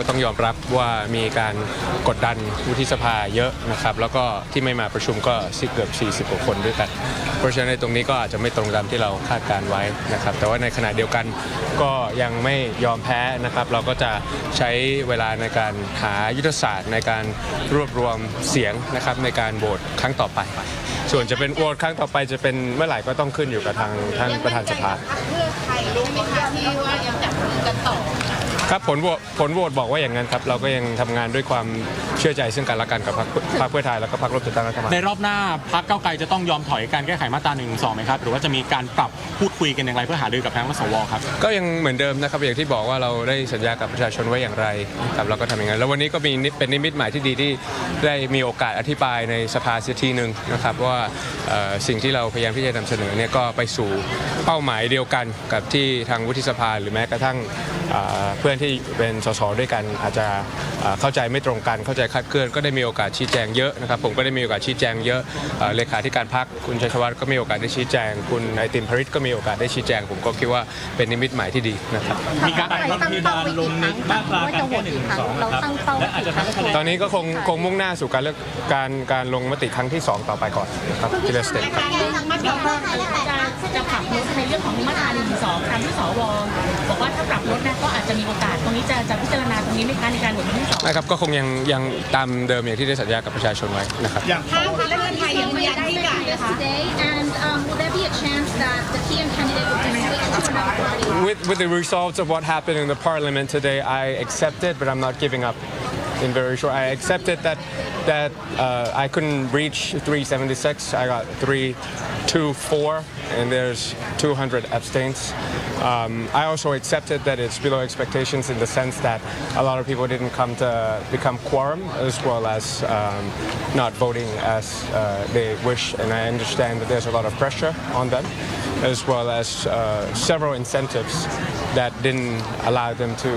ก็ต้องยอมรับว่ามีการกดดันวุฒิสภาเยอะนะครับ แล้วก็ที่ไม่มาประชุมก็สิเกือบ40กว่าคนด้วยกัน เพราะฉะนั้นในตรงนี้ก็อาจจะไม่ตรงตามที่เราคาดการไว้นะครับ แต่ว่าในขณะเดียวกันก็ยังไม่ยอมแพ้นะครับ เราก็จะใช้เวลาในการหายุทธศาสตร์ในการรวบรวมเสียงนะครับในการโหวตครั้งต่อไป ส่วนจะเป็นโหวตครั้งต่อไปจะเป็นเมื่อไหร่ก็ต้องขึ้นอยู่กับทางท่านประธานสภาเพื่อไทยรู้ไหมคะที่ว่ายังจับมือกันต่อ ครับผลโหวตผลโหวตบอกว่าอย่างนั้นครับ เราก็ยังทำงานด้วยความเชื่อใจซึ่งกันและกันกับพรรคพรรคเพื่อไทยแล้วก็พรรคร่วมจัดตั้งรัฐบาล ในรอบหน้าพักเก้าวไกลจะต้องยอมถอยการแก้ไขมาตรา1นึไหมครับ หรือว่าจะมีการปรับพูด คุยกันอย่างไรเพื่อหารือกับทางรัฐสวครับ ก็ยังเหมือนเดิมนะครับอย่างที่บอกว่าเราได้สัญญากับประชาชนไว้อย่างไรครับเราก็ทำอย่างนั้นแล้ววันนี้ก็มีนิเป็นนิมิตหมายที่ดีที่ได้มีโอกาสอธิบายในสภาเสียทีหนึ่งนะครับว่าสิ่งที่เราพยายามที่จะนำเสนอเนี่ยก็ไปสู่เป้าหมายเดียวกันกับที่ทางวุฒิสภาหรือแม้กระทั่งเพื่อนที่เป็นสสด้วยกันอาจจะเข้าใจไม่ตรงกันเข้าใจคลาดเคลื่อนก็ได้มีโอกาสชี้แจงเยอะนะครับผมก็ได้มีโอกาสชี้แจงเยอะเลขาธิการพรรคคุณชัยธวัฒน์ก็มีโอกาสได้ชี้แจง คุณไอติมพริตก็มีโอกาสได้ชี้แจง ผมก็คิดว่าเป็นนิมิตหมายที่ดีนะครับ มีการตั้งเป้าไว้กี่ครั้งคะว่าจะโหวตกี่ครั้งเราตั้งเป้าไว้กี่ครั้งตอนนี้ก็คงคงมุ่งหน้าสู่การเลือกการการลงมติครั้งที่ 2 ต่อไปก่อนนะครับที่เลสเตทครับจะจะปรับลดในเรื่องของมาตรา1นึสองตามที่สวบอกว่าถ้าปรับลดนะก็อาจจะมีโอกาสตรงนี้จะจะพิจารณาตรงนี้ไหมคะในการโหวตครั้งที่สองนะครับก็คงยังยังตามเดิมอย่างที่ได้สัญญากับประชาชนไว้นะครับถ้าพรรคเพื่อไทยยังไม่ได้กันนะคะ today and um, With with the results of what happened in the parliament today, I accept it, but I'm not giving up. In very short, I accepted that that uh, I couldn't reach 376. I got 324, and there's 200 abstains. Um, I also accepted that it's below expectations in the sense that a lot of people didn't come to become quorum, as well as um, not voting as uh, they wish. And I understand that there's a lot of pressure on them, as well as uh, several incentives that didn't allow them to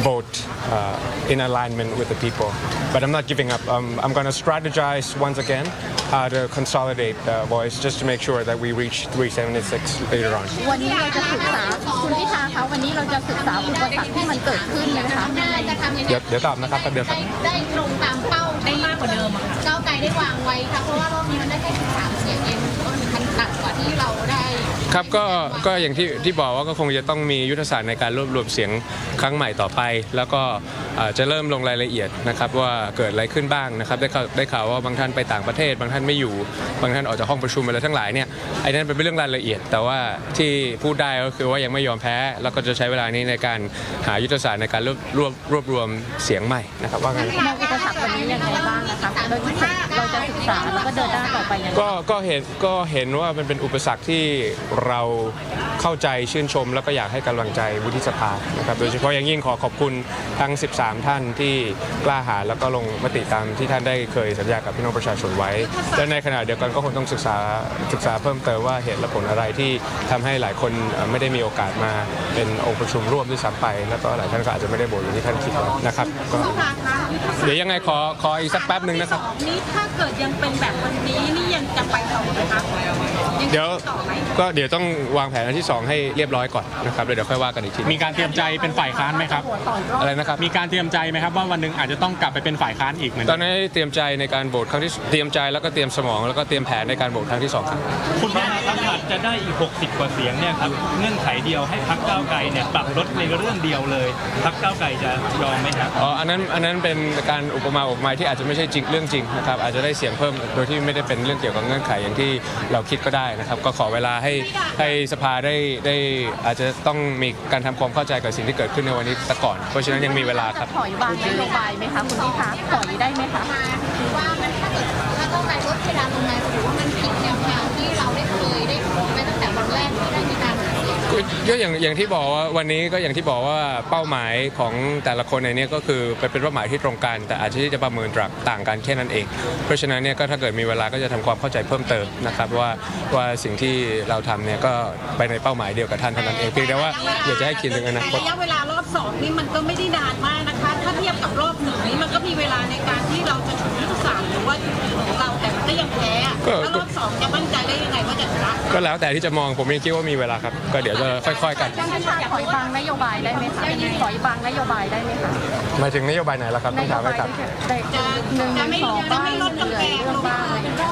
vote uh, in alignment with the people. But I'm not giving up. Um, I'm going to strategize once again how to consolidate the voice just to make sure that we reach 376 later on. วันนี้เราจะศึกษาคุณพิธาคะวันนี้เราจะศึกษาอุปสรรคที่มันเกิดขึ้นไหมคะ จะทำยังไง เดี๋ยวเดี๋ยวตอบนะครับแป๊บเดียวครับ ได้ตรงตามเป้า ได้มากกว่าเดิมอะค่ะ ก้าวไกลได้วางไว้ค่ะเพราะว่ารอบนี้มันได้แค่13เสียงเอง มันต่ำกว่าที่เราได้ ครับก็ก็อย่างที่ที่บอกว่าก็คงจะต้องมียุทธศาสตร์ในการรวบรวมเสียงครั้งใหม่ต่อไป แล้วก็เอ่อจะเริ่มลงรายละเอียดนะครับว่าเกิดอะไรขึ้นบ้างนะครับได้ข่าวได้ข่าวว่าบางท่านไปต่างประเทศ บางท่านไม่อยู่บางท่านออกจากห้องประชุมอะไรทั้งหลายเนี่ยไอ้นั่นเป็นเรื่องรายละเอียด แต่ว่าที่พูดได้ก็คือว่ายังไม่ยอมแพ้ แล้วก็จะใช้เวลานี้ในการหายุทธศาสตร์ในการรวบรวบรวบรวมเสียงใหม่นะครับว่าไงมองอุปสรรควันนี้ยังไงบ้างนะคะเราจะศึกเราจะศึกษาแล้วก็เดินหน้าต่อไปยังไง ก็ก็เห็นก็เห็นว่ามันเป็นอุปสรรคที่เราเข้าใจชื่นชม แล้วก็อยากให้กำลังใจวุฒิสภานะครับโดยเฉพาะอย่างยิ่งขอขอบคุณทั้ง 13 ท่านที่กล้าหาญแล้วก็ลงมติตามที่ท่านได้เคยสัญญากับพี่น้องประชาชนไว้ และในขณะเดียวกันก็คงต้องศึกษาศึกษาเพิ่มเติมว่าเหตุและผลอะไรที่ทำให้หลายคนเอ่อไม่ได้มีโอกาสมาเป็นองค์ประชุมร่วมด้วยซ้ำไป แล้วก็หลายท่านก็อาจจะไม่ได้โหวตอย่างที่ท่านคิดไว้นะครับก็เดี๋ยวยังไงขอขออีกสักแป๊บหนึ่งนะครับนี่ถ้าเกิดยังเป็นแบบวันนี้นี่ยังจะไปต่อไหมคะยังเดี๋ยวต่อไหมก็เดี๋ยวต้องวางแผนอันที่ 2 ให้เรียบร้อยก่อนนะครับแล้วเดี๋ยวค่อยว่ากันอีกทีมีการเตรียมใจเป็นฝ่ายค้านไหมครับ อะไรนะครับ มีการเตรียมใจไหมครับว่าวันหนึ่งอาจจะต้องกลับไปเป็นฝ่ายค้านอีกเหมือนตเดิอนมนี้เตรียมใจในการโหวตครั้งที่เตรียมใจแล้วก็เตรียมสมองแล้วก็เตรียมแผนในการโหวตครั้งที่สองครับคุณพิธาครับอาจจะได้อีก 60 กว่าเสียงเนี่ยครับเงื่อนไขเดียวให้พักก้าวไกลเนี่ยปรับลดในเรื่องเดียวเลยพักก้าวไกลจะยอมไหมครับอ๋ออันนั้นอันนั้นเป็นการอุปมาอุปไมยที่อาจจะไม่ใช่จริงเรื่องจริงนะครับอาจจะได้เสียงเพิ่มโดยที่ไม่ได้เป็นเรื่องเกี่ยวกับเงื่อนไขอย่างที่เราคิดก็ได้นะครับก็ขอเวลาให้ให้สภาได้ได้อาจจะต้องมีการทำความเข้าใจกับสิ่งที่เกิดขึ้นในวันนี้ซะก่อน เพราะฉะนั้นยังมีเวลาครับ ถอยบางนโยบายไหมคะคุณพิธาถอยได้ไหมคะมาหรือว่ามันถ้าเกิดถ้าก้าวไกลลดเพดานลง ก็อย่างอย่างที่บอกว่าวันนี้ก็อย่างที่บอกว่าเป้าหมายของแต่ละคนในเนี้ก็คือเป็นเป็นเป้าหมายที่ตรงกัน แต่อาจจะที่จะประเมินต่างกันแค่นั้นเอง เพราะฉะนั้นเนี่ยก็ถ้าเกิดมีเวลาก็จะทำความเข้าใจเพิ่มเติมนะครับว่าว่าสิ่งที่เราทำเนี่ยก็ไปในเป้าหมายเดียวกับท่านเท่านั้นเองเพียงแต่ว่าอยากจะให้คิดถึงอนาคตระยะเวลารอบสองนี่มันก็ไม่ได้นานมากนะคะ ถ้าเทียบกับรอบหนึ่งนี่มันก็มีเวลาในการที่เราจะถึงยุทธศาสตร์หรือว่าจุดยืนของเราแต่มันก็ยังแพ้อะก็แล้วรอบสองจะมั่นใจได้ยังไงว่าจะชนะ ก็แล้วแต่ที่จะมองผมยังคิดว่ามีเวลาครับ ก็เดี๋ยวจะค่อย ๆ กันท่านพิธาถอยบางนโยบายได้ไหมคะถอยบางนโยบายได้ไหมคะหมายถึงนโยบายไหนล่ะครับนต้องโยถามให้บายครับได้หนึ่งหนึ่งสองบ้างเหลือเรื่องบ้างอะไรอย่างเงี้ย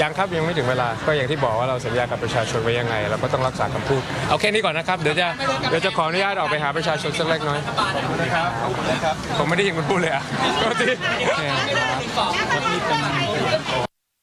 ยังครับยังไม่ถึงเวลาก็อย่างที่บอกว่าเราสัญญากับประชาชนไว้ยังไงเราก็ต้องรักษาคำพูดเอาแค่นี้ก่อนนะครับเดี๋ยวจะเดี๋ยวจะขออนุญาตออกไปหาประชาชนสักเล็กน้อยผมไม่ได้ยินคุณพูดเลยอะโทษที